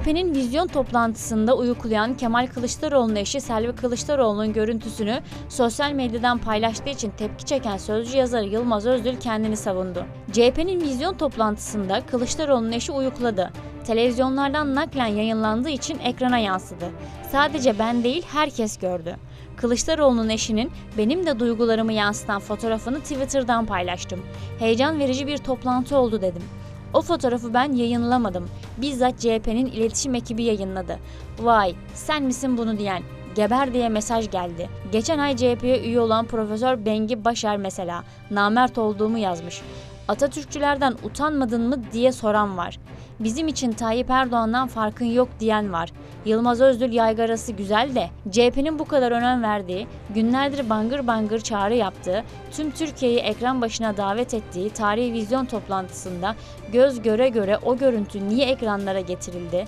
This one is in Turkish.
CHP'nin vizyon toplantısında uyuklayan Kemal Kılıçdaroğlu'nun eşi Selvi Kılıçdaroğlu'nun görüntüsünü sosyal medyadan paylaştığı için tepki çeken sözcü yazarı Yılmaz Özdül kendini savundu. CHP'nin vizyon toplantısında Kılıçdaroğlu'nun eşi uyukladı. Televizyonlardan naklen yayınlandığı için ekrana yansıdı. Sadece ben değil herkes gördü. Kılıçdaroğlu'nun eşinin benim de duygularımı yansıtan fotoğrafını Twitter'dan paylaştım. Heyecan verici bir toplantı oldu dedim. O fotoğrafı ben yayınlamadım. Bizzat CHP'nin iletişim ekibi yayınladı. Vay sen misin bunu diyen? Geber diye mesaj geldi. Geçen ay CHP'ye üye olan Profesör Bengi Başar mesela namert olduğumu yazmış. Atatürkçülerden utanmadın mı diye soran var. Bizim için Tayyip Erdoğan'dan farkın yok diyen var. Yılmaz Özdül yaygarası güzel de CHP'nin bu kadar önem verdiği, günlerdir bangır bangır çağrı yaptığı, tüm Türkiye'yi ekran başına davet ettiği tarihi vizyon toplantısında göz göre göre o görüntü niye ekranlara getirildi?